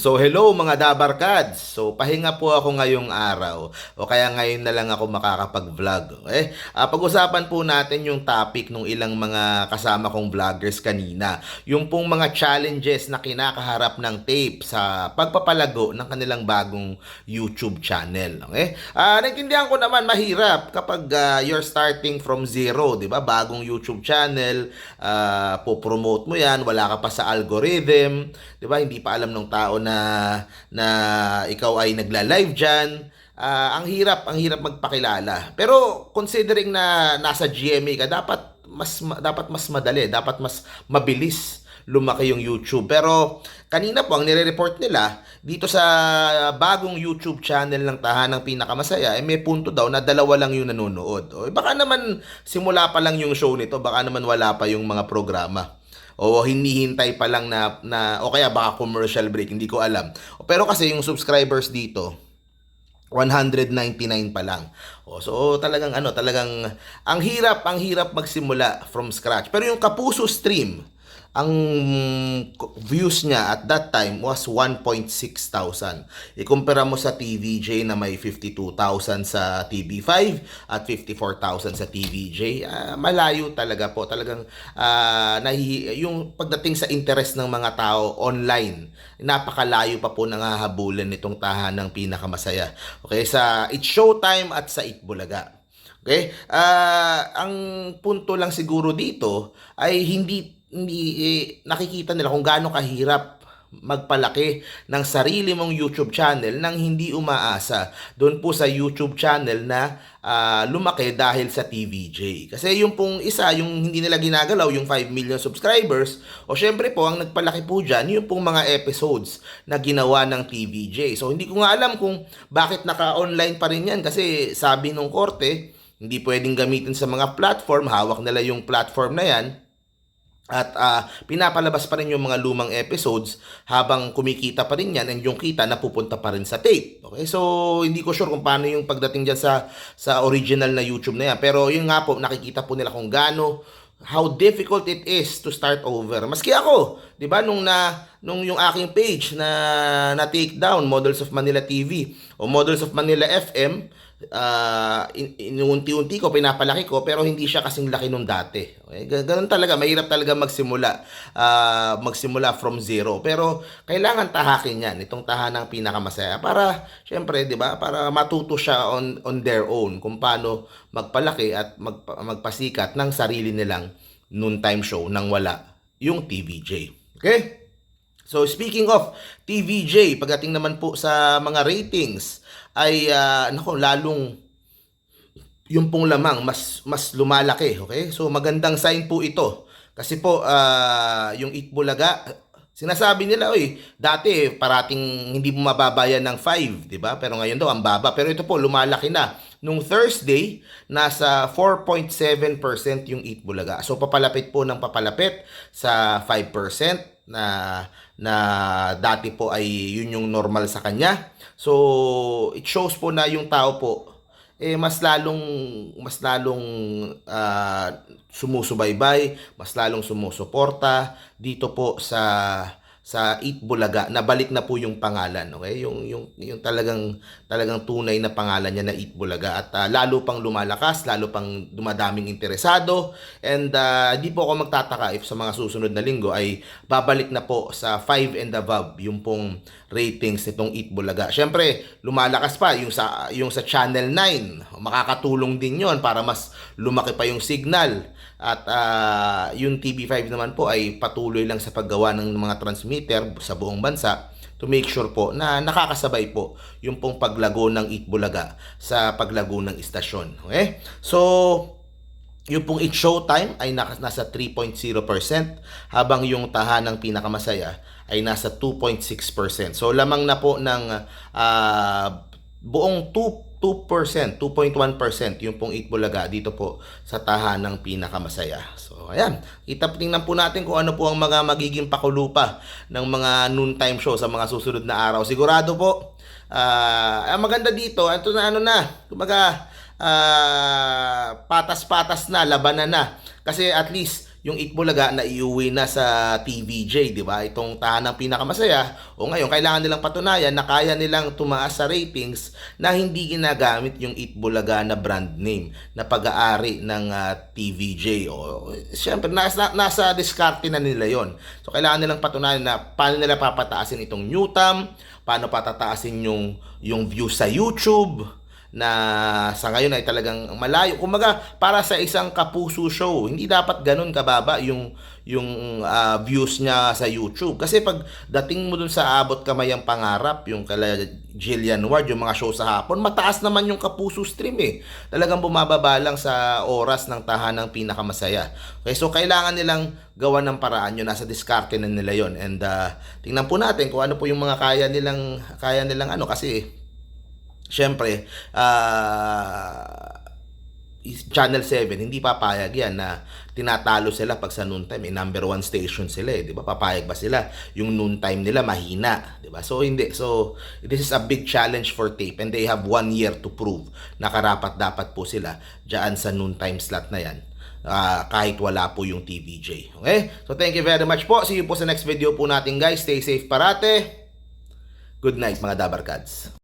So hello mga Dabarkads. So pahinga po ako ngayong araw o kaya ngayon na lang ako makakapag-vlog. Okay? Ah, pag-usapan po natin yung topic ng ilang mga kasama kong vloggers kanina. Yung pong mga challenges na kinakaharap ng tape sa pagpapalago ng kanilang bagong YouTube channel. Okay? Ah, naintindihan ko naman mahirap kapag ah, you're starting from zero, 'di ba? Bagong YouTube channel, ah, po-promote mo 'yan, wala ka pa sa algorithm, 'di ba? Hindi pa alam ng tao na na ikaw ay nagla-live diyan. Ah, ang hirap, ang hirap magpakilala. Pero considering na nasa GMA ka, dapat mas ma- dapat mas madali, dapat mas mabilis lumaki yung YouTube. Pero kanina po ang nire-report nila dito sa bagong YouTube channel ng Tahanang Pinakamasaya, eh, may punto daw na dalawa lang yung nanonood. O, eh, baka naman simula pa lang yung show nito, baka naman wala pa yung mga programa. O hinihintay pa lang na, na o kaya baka commercial break, hindi ko alam. Pero kasi yung subscribers dito, 199 pa lang. O, so talagang ano, talagang ang hirap, ang hirap magsimula from scratch. Pero yung Kapuso stream, ang views niya at that time was 1.6 thousand. Ikumpara mo sa TVJ na may 52,000 sa TV5 at 54,000 sa TVJ. ah, malayo talaga po. Talagang ah, nahi, yung pagdating sa interest ng mga tao online, napakalayo pa po nangahabulan nitong tahanang pinakamasaya. Okay, sa It's Showtime at sa Itbulaga. Okay? Ah, ang punto lang siguro dito ay hindi nakikita nila kung gaano kahirap magpalaki ng sarili mong YouTube channel nang hindi umaasa doon po sa YouTube channel na ah, lumaki dahil sa TVJ. Kasi yung pong isa, yung hindi nila ginagalaw, yung 5 million subscribers, o syempre po, ang nagpalaki po dyan, yung pong mga episodes na ginawa ng TVJ. So, hindi ko nga alam kung bakit naka-online pa rin yan kasi sabi nung korte, hindi pwedeng gamitin sa mga platform, hawak nila yung platform na yan, at ah, pinapalabas pa rin yung mga lumang episodes habang kumikita pa rin yan and yung kita napupunta pa rin sa tape. Okay? So, hindi ko sure kung paano yung pagdating dyan sa, sa original na YouTube na yan. Pero yun nga po, nakikita po nila kung gaano how difficult it is to start over. Maski ako, 'di ba, nung na nung yung aking page na na take down Models of Manila TV o Models of Manila FM, ah in, inuunti-unti ko pinapalaki ko pero hindi siya kasing laki nung dati. Okay? Ga- Ganun talaga, mahirap talaga magsimula ah, magsimula from zero. Pero kailangan tahakin 'yan, itong tahanang pinakamasaya para syempre, 'di ba, para matuto siya on on their own kung paano magpalaki at magpa- magpasikat ng sarili nilang noontime show nang wala yung TVJ. Okay? So speaking of TVJ, pagdating naman po sa mga ratings ay ah, nako lalong yung pong lamang mas mas lumalaki, okay? So magandang sign po ito. Kasi po ah, yung Itbulaga sinasabi nila, oy, dati parating hindi mo mababayan ng 5, 'di ba? Pero ngayon daw ang baba. Pero ito po lumalaki na. Nung Thursday, nasa 4.7% yung Itbulaga. So papalapit po ng papalapit sa 5% na na dati po ay yun yung normal sa kanya. So it shows po na yung tao po eh mas lalong mas lalong ah, sumusubaybay, mas lalong sumusuporta dito po sa sa Eat Bulaga nabalik na po yung pangalan okay? Yung yung yung talagang talagang tunay na pangalan niya na Eat Bulaga at ah, lalo pang lumalakas lalo pang dumadaming interesado. And ah, di po ako magtataka if sa mga susunod na linggo ay babalik na po sa 5 and above yung pong ratings nitong Eat Bulaga syempre lumalakas pa yung sa yung sa Channel 9 makakatulong din yon para mas lumaki pa yung signal. At ah, yung TV5 naman po ay patuloy lang sa paggawa ng mga transmitter sa buong bansa to make sure po na nakakasabay po yung pong paglago ng Itbulaga sa paglago ng istasyon. Okay? So, yung pong It Showtime ay nasa 3.0% habang yung tahanang pinakamasaya ay nasa 2.6%. So lamang na po ng ah, buong 2 2%, 2.1% yung pong Itbulaga dito po sa tahanang pinakamasaya. So ayan, kita tingnan po natin kung ano po ang mga magiging pakulupa ng mga noontime show sa mga susunod na araw. Sigurado po, ah ang maganda dito, ito na ano na, kumbaga ah, patas-patas na, labanan na. Kasi at least yung Itbulaga na iuwi na sa TVJ, di ba? Itong tahanang pinakamasaya. O ngayon, kailangan nilang patunayan na kaya nilang tumaas sa ratings na hindi ginagamit yung Itbulaga na brand name na pag-aari ng ah, TVJ. O, siyempre, nasa, nasa diskarte na nila yon So, kailangan nilang patunayan na paano nila papataasin itong Newtam, paano patataasin yung, yung view sa YouTube, na sa ngayon ay talagang malayo. Kumaga, para sa isang kapuso show, hindi dapat ganun kababa yung yung ah, views niya sa YouTube. Kasi pag dating mo dun sa abot kamay ang pangarap, yung kala Jillian Ward, yung mga show sa hapon, mataas naman yung kapuso stream eh. Talagang bumababa lang sa oras ng tahanang pinakamasaya. Okay, so kailangan nilang gawa ng paraan yun. Nasa diskarte na nila yon And ah, tingnan po natin kung ano po yung mga kaya nilang, kaya nilang ano, kasi Siyempre, ah is- Channel 7, hindi papayag yan na tinatalo sila pag sa noontime. Eh, number one station sila eh, di ba? Papayag ba sila? Yung noontime nila mahina, di ba? So, hindi. So, this is a big challenge for tape and they have one year to prove na karapat dapat po sila dyan sa noontime slot na yan. Ah, kahit wala po yung TVJ. Okay? So, thank you very much po. See you po sa next video po natin guys. Stay safe parate. Good night mga Dabarkads.